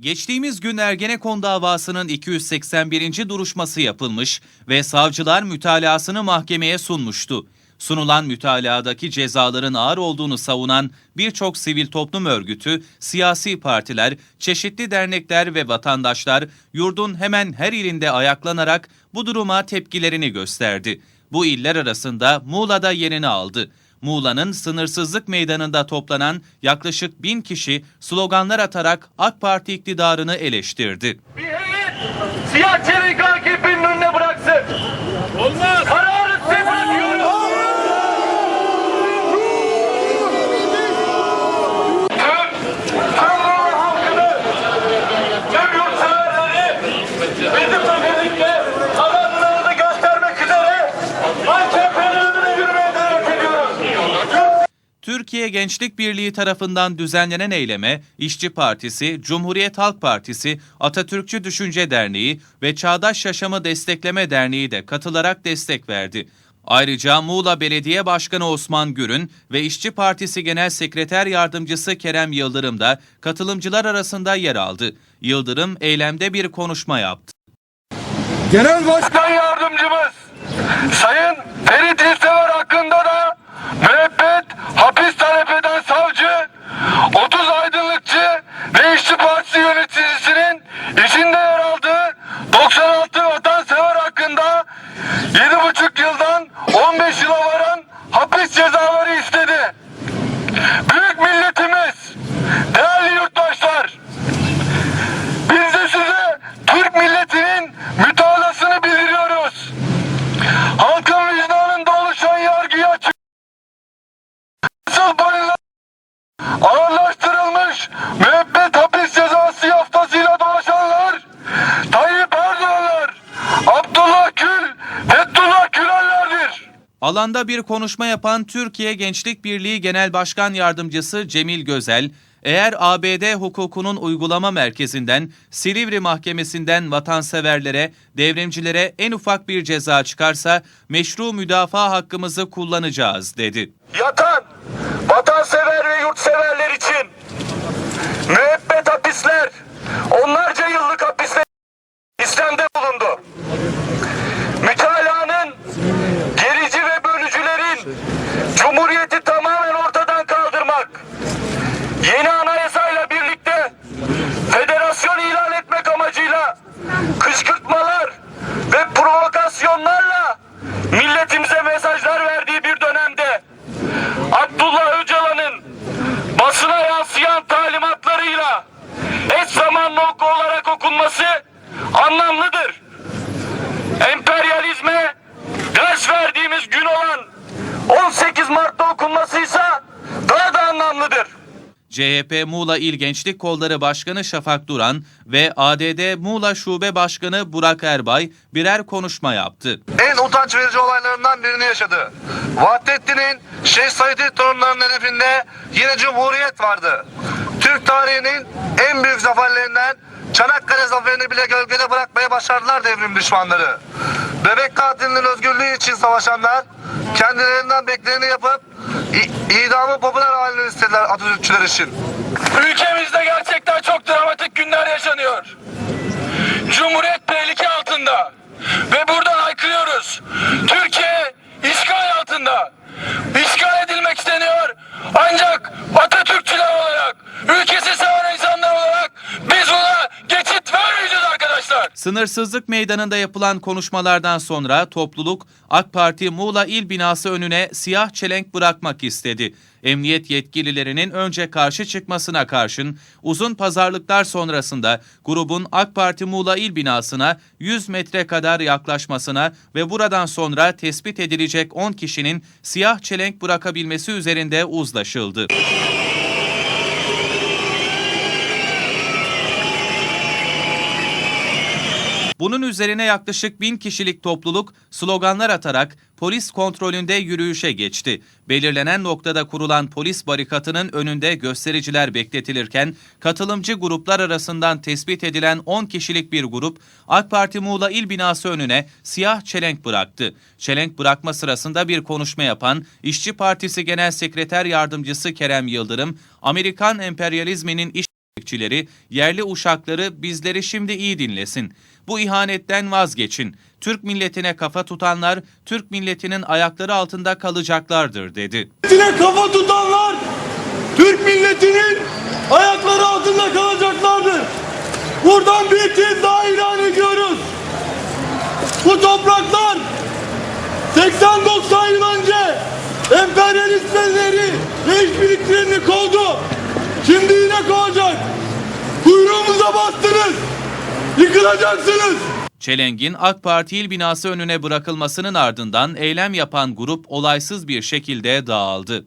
Geçtiğimiz gün Ergenekon davasının 281. duruşması yapılmış ve savcılar mütalasını mahkemeye sunmuştu. Sunulan mütaladaki cezaların ağır olduğunu savunan birçok sivil toplum örgütü, siyasi partiler, çeşitli dernekler ve vatandaşlar yurdun hemen her ilinde ayaklanarak bu duruma tepkilerini gösterdi. Bu iller arasında Muğla'da yerini aldı. Muğla'nın sınırsızlık meydanında toplanan yaklaşık bin kişi sloganlar atarak AK Parti iktidarını eleştirdi. Bir heyet siyah çelik Türkiye Gençlik Birliği tarafından düzenlenen eyleme İşçi Partisi, Cumhuriyet Halk Partisi, Atatürkçü Düşünce Derneği ve Çağdaş Yaşamı Destekleme Derneği de katılarak destek verdi. Ayrıca Muğla Belediye Başkanı Osman Gürün ve İşçi Partisi Genel Sekreter Yardımcısı Kerem Yıldırım da katılımcılar arasında yer aldı. Yıldırım eylemde bir konuşma yaptı. Genel Başkan yardımcımız Sayın Ferit Alanda bir konuşma yapan Türkiye Gençlik Birliği Genel Başkan Yardımcısı Cemil Gözel, eğer ABD hukukunun uygulama merkezinden, Silivri Mahkemesi'nden vatanseverlere, devrimcilere en ufak bir ceza çıkarsa meşru müdafaa hakkımızı kullanacağız dedi. Yatan vatansever ve yurtseverler yeni anayasayla birlikte federasyon ilan etmek amacıyla kışkırtmalar ve provokasyonlarla milletimize mesajlar verdiği bir dönemde Abdullah Öcalan'ın basına yansıyan talimatlarıyla eş zamanlı oku olarak okunması anlamlıdır. Emperyalizme ders verdiğimiz gün olan 18 Mart'ta okunmasıysa daha da anlamlıdır. CHP Muğla İl Gençlik Kolları Başkanı Şafak Duran ve ADD Muğla Şube Başkanı Burak Erbay birer konuşma yaptı. en utanç verici olaylarından birini yaşadı. Vahdettin'in Şeyh Said'in torunlarının hedefinde yine Cumhuriyet vardı. Türk tarihinin en büyük zaferlerinden Çanakkale zaferini bile gölgede bırakmaya başardılar devrim düşmanları. Bebek katilinin özgürlüğü için savaşanlar kendilerinden bekleneni yapıp idamı popüler halini istediler Atatürkçüler için. Ülkemizde gerçekten çok dramatik günler yaşanıyor. Cumhuriyet tehlike altında. Ve buradan haykırıyoruz. Türkiye Sınırsızlık meydanında yapılan konuşmalardan sonra topluluk AK Parti Muğla İl binası önüne siyah çelenk bırakmak istedi. Emniyet yetkililerinin önce karşı çıkmasına karşın uzun pazarlıklar sonrasında grubun AK Parti Muğla İl binasına 100 metre kadar yaklaşmasına ve buradan sonra tespit edilecek 10 kişinin siyah çelenk bırakabilmesi üzerinde uzlaşıldı. Bunun üzerine yaklaşık bin kişilik topluluk sloganlar atarak polis kontrolünde yürüyüşe geçti. Belirlenen noktada kurulan polis barikatının önünde göstericiler bekletilirken katılımcı gruplar arasından tespit edilen 10 kişilik bir grup AK Parti Muğla İl binası önüne siyah çelenk bıraktı. Çelenk bırakma sırasında bir konuşma yapan İşçi Partisi Genel Sekreter Yardımcısı Kerem Yıldırım, Amerikan emperyalizminin iş Bekçileri, yerli uşakları bizleri şimdi iyi dinlesin. Bu ihanetten vazgeçin. Türk milletine kafa tutanlar Türk milletinin ayakları altında kalacaklardır dedi. milletine kafa tutanlar Türk milletinin ayakları altında kalacaklardır. Buradan bir kez daha ilan ediyoruz. Bu topraklar 80-90 yıl önce emperyalist bezleri ve işbirliklerini kovdu. Şimdi yine kovacak. Kuyruğumuza bastınız. Yıkılacaksınız. Çelenk'in AK Parti il binası önüne bırakılmasının ardından eylem yapan grup olaysız bir şekilde dağıldı.